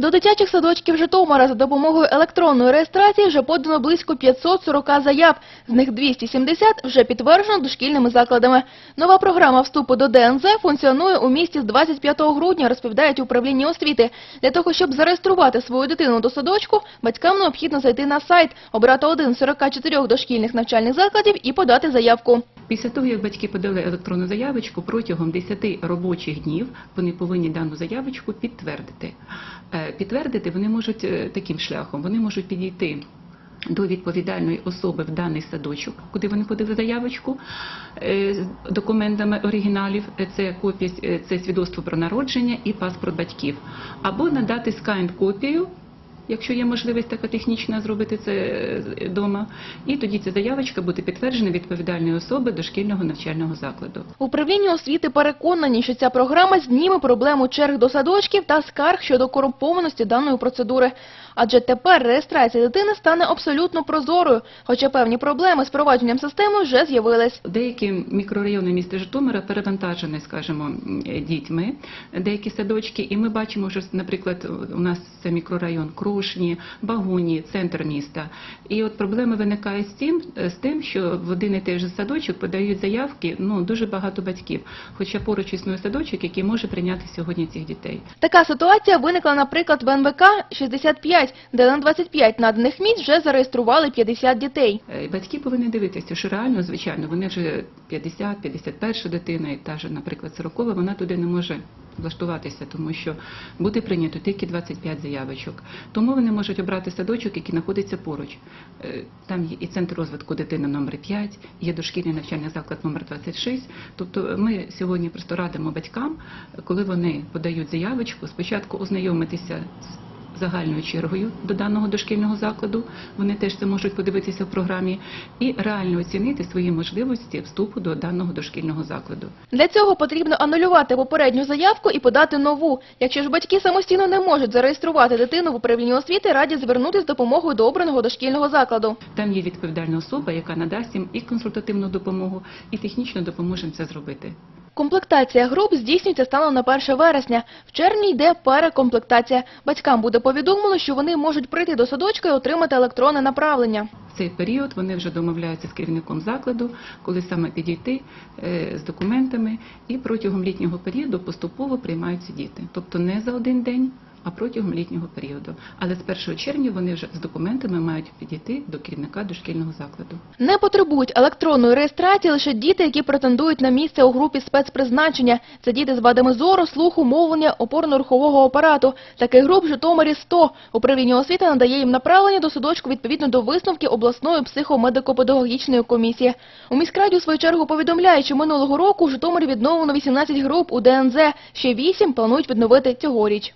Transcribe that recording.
До дитячих садочків Житомира за допомогою електронної реєстрації вже подано близько 540 заяв. З них 270 вже підтверджено дошкільними закладами. Нова програма вступу до ДНЗ функціонує у місті з 25 грудня, розповідають у управлінні освіти. Для того, щоб зареєструвати свою дитину до садочку, батькам необхідно зайти на сайт, обрати один з 44 дошкільних навчальних закладів і подати заявку. Після того, як батьки подали електронну заявочку, протягом 10 робочих днів вони повинні дану заявочку підтвердити. Е, Підтвердити вони можуть е, таким шляхом, вони можуть підійти до відповідальної особи в даний садочок, куди вони подали заявочку е, з документами оригіналів, це копія, це свідоцтво про народження і паспорт батьків, або надати скайн-копію якщо є можливість така технічна зробити це вдома, і тоді ця заявочка буде підтверджена відповідальної особи дошкільного навчального закладу. В управлінні освіти переконані, що ця програма зніме проблему черг до садочків та скарг щодо корумпованості даної процедури. Адже тепер реєстрація дитини стане абсолютно прозорою, хоча певні проблеми з провадженням системи вже з'явились. Деякі мікрорайони міста Житомира перевантажені, скажімо, дітьми, деякі садочки, і ми бачимо, що, наприклад, у нас це мікрорайон Крушні, Багуні, центр міста. І от проблеми виникають з тим, з тим, що в один і той же садочок подають заявки ну, дуже багато батьків, хоча поруч існує садочок, який може прийняти сьогодні цих дітей. Така ситуація виникла, наприклад, в НВК 65, де на 25 наданих місць вже зареєстрували 50 дітей. Е, Батьки повинні дивитися, що реально, звичайно, вони вже 50, 51 дитина, і та ж, наприклад, 40, вона туди не може влаштуватися, тому що буде прийнято тільки 25 заявочок. Тому вони можуть обрати садочок, який знаходиться поруч. Е, Там є і центр розвитку дитини номер 5, є дошкільний навчальний заклад номер 26. Тобто ми сьогодні просто радимо батькам, коли вони подають заявочку, спочатку ознайомитися з загальною чергою до даного дошкільного закладу. Вони теж це можуть подивитися в програмі і реально оцінити свої можливості вступу до даного дошкільного закладу. Для цього потрібно анулювати попередню заявку і подати нову. Якщо ж батьки самостійно не можуть зареєструвати дитину в управлінні освіти, раді звернутися з допомогою до обраного дошкільного закладу. Там є відповідальна особа, яка надасть їм і консультативну допомогу, і технічно допоможе їм це зробити. Комплектація груп здійснюється станом на 1 вересня. В червні йде перекомплектація. Батькам буде повідомлено, що вони можуть прийти до садочка і отримати електронне направлення. В цей період вони вже домовляються з керівником закладу, коли саме підійти е, з документами, і протягом літнього періоду поступово приймаються діти. Тобто не за один день, а протягом літнього періоду. Але з 1 червня вони вже з документами мають підійти до керівника дошкільного закладу. Не потребують електронної реєстрації лише діти, які претендують на місце у групі спецпризначення. Це діти з вадами зору, слуху, мовлення, опорно-рухового апарату. Таких груп в Житомирі 100. Управління освіти надає їм направлення до садочку відповідно до висновків обласної психомедико-педагогічної комісії. У міськраді у свою чергу повідомляють, що минулого року у Житомирі відновлено 18 груп у ДНЗ. Ще 8 планують відновити цьогоріч.